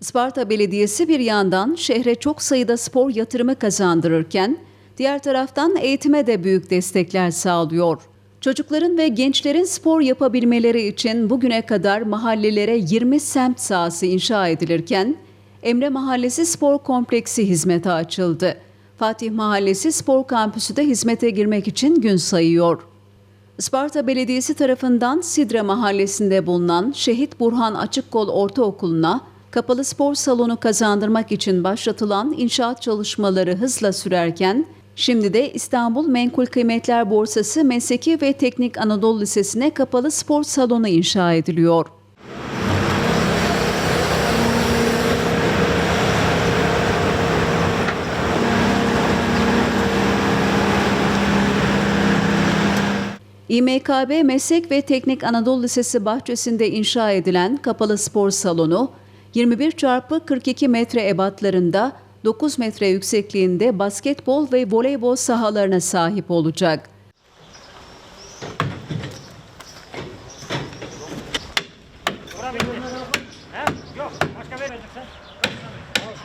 Isparta Belediyesi bir yandan şehre çok sayıda spor yatırımı kazandırırken, diğer taraftan eğitime de büyük destekler sağlıyor. Çocukların ve gençlerin spor yapabilmeleri için bugüne kadar mahallelere 20 semt sahası inşa edilirken, Emre Mahallesi Spor Kompleksi hizmete açıldı. Fatih Mahallesi Spor Kampüsü de hizmete girmek için gün sayıyor. Isparta Belediyesi tarafından Sidre Mahallesi'nde bulunan Şehit Burhan Açıkkol Ortaokulu'na kapalı spor salonu kazandırmak için başlatılan inşaat çalışmaları hızla sürerken, şimdi de İstanbul Menkul Kıymetler Borsası Mesleki ve Teknik Anadolu Lisesi'ne kapalı spor salonu inşa ediliyor. İMKB Meslek ve Teknik Anadolu Lisesi bahçesinde inşa edilen kapalı spor salonu 21 çarpı 42 metre ebatlarında 9 metre yüksekliğinde basketbol ve voleybol sahalarına sahip olacak. Yok, başka vermedim sen.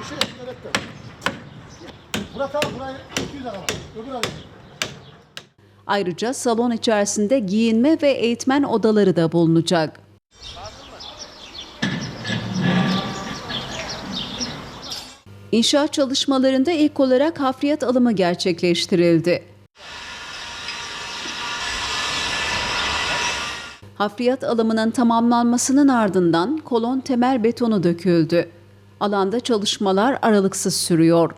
Şu evet de. Murat abi burayı 200 lira var. Öbür alayım. Ayrıca salon içerisinde giyinme ve eğitmen odaları da bulunacak. İnşaat çalışmalarında ilk olarak hafriyat alımı gerçekleştirildi. Hafriyat alımının tamamlanmasının ardından kolon temel betonu döküldü. Alanda çalışmalar aralıksız sürüyor.